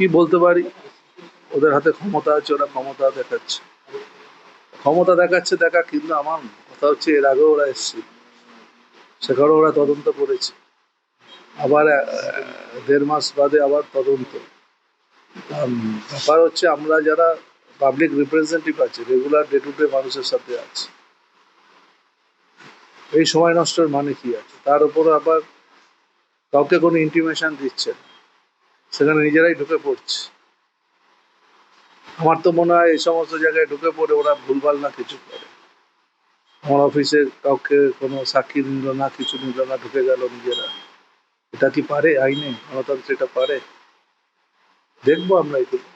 কি বলতে পারি? ওদের হাতে ক্ষমতা আছে, ওরা ক্ষমতা দেখাচ্ছে। ক্ষমতা দেখাচ্ছে, দেখা কিন্তু আমার কথা হচ্ছে, এর আগেও ওরা এসছে সেখানেও ওরা তদন্ত করেছে। আবার দেড় মাস বাদে আবার তদন্ত। ব্যাপার হচ্ছে, আমরা যারা পাবলিক রিপ্রেজেন্টেটিভ আছি রেগুলার ডে টু ডে মানুষের সাথে আছি, এই সময় নষ্টের মানে কি আছে? তার উপর আবার কাউকে কোনো ইন্টিমেশন দিচ্ছে না। সেখানে নিজেরাই ঢুকে পড়ছে। আমার তো মনে হয় এই সমস্ত জায়গায় ঢুকে পড়ে ওরা ভুলভাল না কিছু করে। আমার অফিসে কাউকে কোনো সাক্ষী নিল না, কিছু নিল না, ঢুকে গেল নিজেরা। এটা কি পারে আইনে? গণতন্ত্র এটা পারে? দেখব আমরা এগুলো।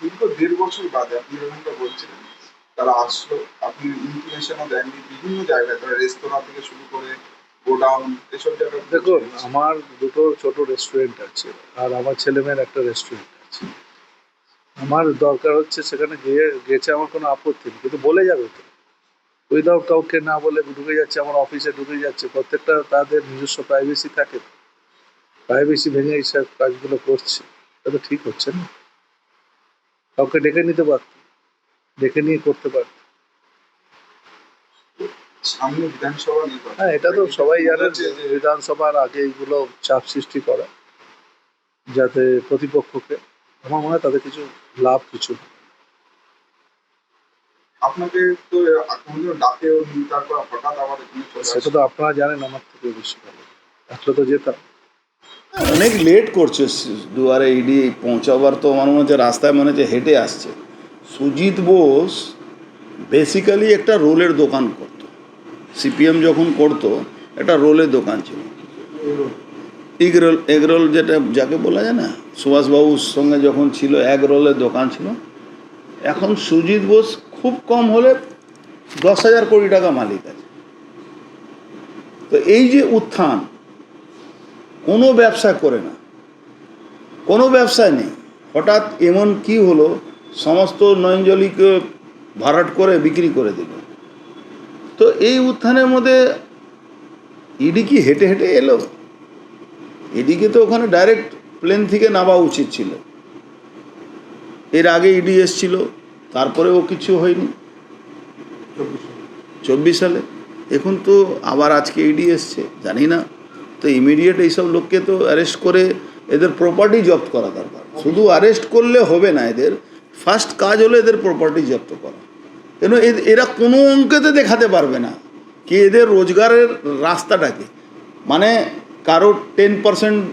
দীর্ঘ দেড় বছর বাদে আপনি যেমনটা বলছিলেন, তারা আসলো, আপনি ইনফরমেশনও দেননি, বিভিন্ন জায়গায় তারা রেস্তোরাঁ থেকে শুরু করে গোডাউন আমার দুটো ছোট রেস্টুরেন্ট আছে আর আমার ছেলেমেয়ের একটা রেস্টুরেন্ট আছে। আমার দরকার হচ্ছে সেখানে গিয়ে, গেছে আমার কোনো আপত্তি নেই, কিন্তু বলে যাবে তো। উইদাউট কাউকে না বলে ঢুকে যাচ্ছে, আমার অফিসে ঢুকে যাচ্ছে, প্রত্যেকটা তাদের নিজস্ব প্রাইভেসি থাকে প্রাইভেসি ভেঙে এইসব কাজগুলো করছে, এটা তো ঠিক হচ্ছে না। কাউকে ডেকে নিতে পারত, ডেকে নিয়ে করতে পারত। সামনে বিধানসভা নির্বাচন। হ্যাঁ এটা তো সবাই জানে যে বিধানসভার আগে এইগুলো চাপ সৃষ্টি করা যাতে প্রতিপক্ষকে আমার মনে হয় তাদের কিছু লাভ কিছু। আপনাকে তো কোনদিনও ডাকেও নি তারপর হঠাৎ আবার এখানে সেটা তো আপনারা জানেন আমার থেকে বেশি ভালো। আসলে তো যেতাম। অনেক লেট করছে দুয়ারে ইডি পৌঁছাবার তো আমার মনে হচ্ছে রাস্তায় মনে হচ্ছে হেঁটে আসছে। সুজিত বোস বেসিক্যালি একটা রোলের দোকান করতো সিপিএম যখন করতো, একটা রোলের দোকান ছিল। এগ রোল এগ রোল যেটা, যাকে বলা যায় না, সুভাষবাবুর সঙ্গে যখন ছিল এগ রোলের দোকান ছিল। এখন সুজিত বোস খুব কম হলে দশ হাজার কোটি টাকা মালিক আছে। তো এই যে উত্থান, কোনো ব্যবসা করে না। কোনো ব্যবসায় নেই। হঠাৎ এমন কি হলো, সমস্ত নয়নজলিকে ভাড়াট করে বিক্রি করে দিল। তো এই উত্থানের মধ্যে ইডি কি হেঁটে হেঁটে এলো? এদিকে তো ওখানে ডাইরেক্ট প্লেন থেকে নামা উচিত ছিল। এর আগে ইডি এসছিল, তারপরে ও কিছু হয়নি। চব্বিশ সালে। এখন তো আবার আজকে ইডি এসছে, জানি না। তো ইমিডিয়েট এইসব লোককে তো অ্যারেস্ট করে এদের প্রপার্টি জব্দ করা দরকার। শুধু অ্যারেস্ট করলে হবে না এদের ফার্স্ট কাজ হলো এদের প্রপার্টি জব্দ করা। কেন এরা কোনো অঙ্কেতে দেখাতে পারবে না কি এদের রোজগারের রাস্তাটাকে মানে কারও টেন পার্সেন্ট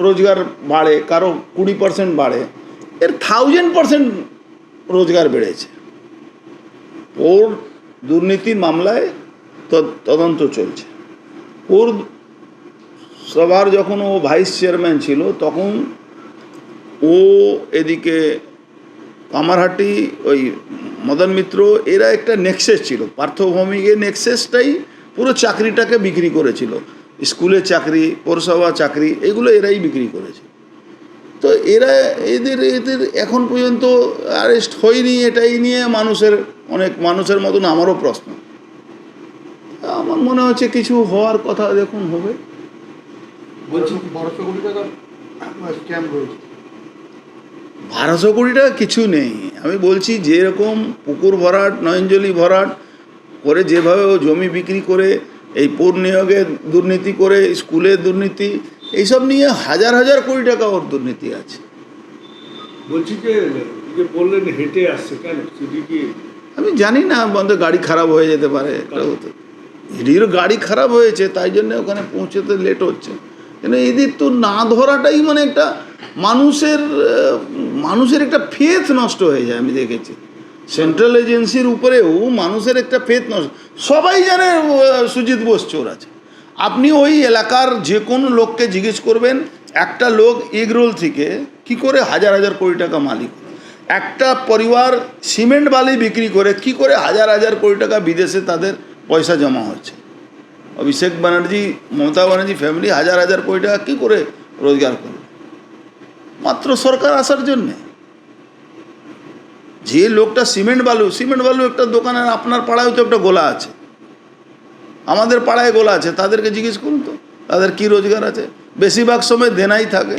রোজগার বাড়ে, কারও কুড়ি পার্সেন্ট বাড়ে, এর থাউজেন্ড পার্সেন্ট রোজগার বেড়েছে। ওর দুর্নীতির মামলায় তদ- তদন্ত চলছে। ওর সবার যখন ও ভাইস চেয়ারম্যান ছিল, তখন ও এদিকে কামারহাটি, ওই মদন মিত্র, এরা একটা নেক্সেস ছিল। পার্থভৌমিকের নেক্সেসটাই পুরো চাকরিটাকে বিক্রি করেছিল। স্কুলে চাকরি, পৌরসভা চাকরি, এগুলো এরাই বিক্রি করেছে। তো এরা এদের এদের এখন পর্যন্ত অ্যারেস্ট হয়নি এটাই নিয়ে মানুষের, অনেক মানুষের মতন আমারও প্রশ্ন। আমার মনে হচ্ছে কিছু হওয়ার কথা দেখুন হবে। বলছি বারোশো কোটি টাকা স্ক্যাম রয়েছে বারোশো কোটি টাকা কিছু নেই। আমি বলছি যেরকম পুকুর ভরাট নয়নজলি ভরাট করে যেভাবে ও জমি বিক্রি করে এই পূর নিয়োগে দুর্নীতি করে স্কুলে দুর্নীতি এইসব নিয়ে হাজার হাজার কোটি টাকা ওর দুর্নীতি আছে। বলছি যে যে বললেন হেঁটে আসছে কেন? কি আমি জানি না বন্ধ গাড়ি খারাপ হয়ে যেতে পারে। একটা হতে ইডির গাড়ি খারাপ হয়েছে তাই জন্য ওখানে পৌঁছতে লেট হচ্ছে। কিন্তু এদের তো না ধরাটাই মানে একটা মানুষের মানুষের একটা ফেথ নষ্ট হয়ে যায়, আমি দেখেছি। সেন্ট্রাল এজেন্সির উপরেও মানুষের একটা ফেথ নষ্ট, সবাই জানে সুজিত বোস চোর আছে। আপনি ওই এলাকার যে কোনো লোককে জিজ্ঞেস করবেন, একটা লোক এগরোল থেকে কি করে হাজার হাজার কোটি টাকা মালিক একটা পরিবার সিমেন্ট বালি বিক্রি করে কি করে হাজার হাজার কোটি টাকা বিদেশে তাদের পয়সা জমা হচ্ছে? অভিষেক ব্যানার্জি, মমতা ব্যানার্জি ফ্যামিলি হাজার হাজার কোটি টাকা কী করে রোজগার করবে? মাত্র সরকার আসার জন্যে। যে লোকটা সিমেন্ট বালু সিমেন্ট বালু একটা দোকানে আপনার পাড়ায় তো একটা গোলা আছে। আমাদের পাড়ায় গোলা আছে, তাদেরকে জিজ্ঞেস করুন তো, তাদের কি রোজগার আছে? বেশিরভাগ সময় দেনাই থাকে।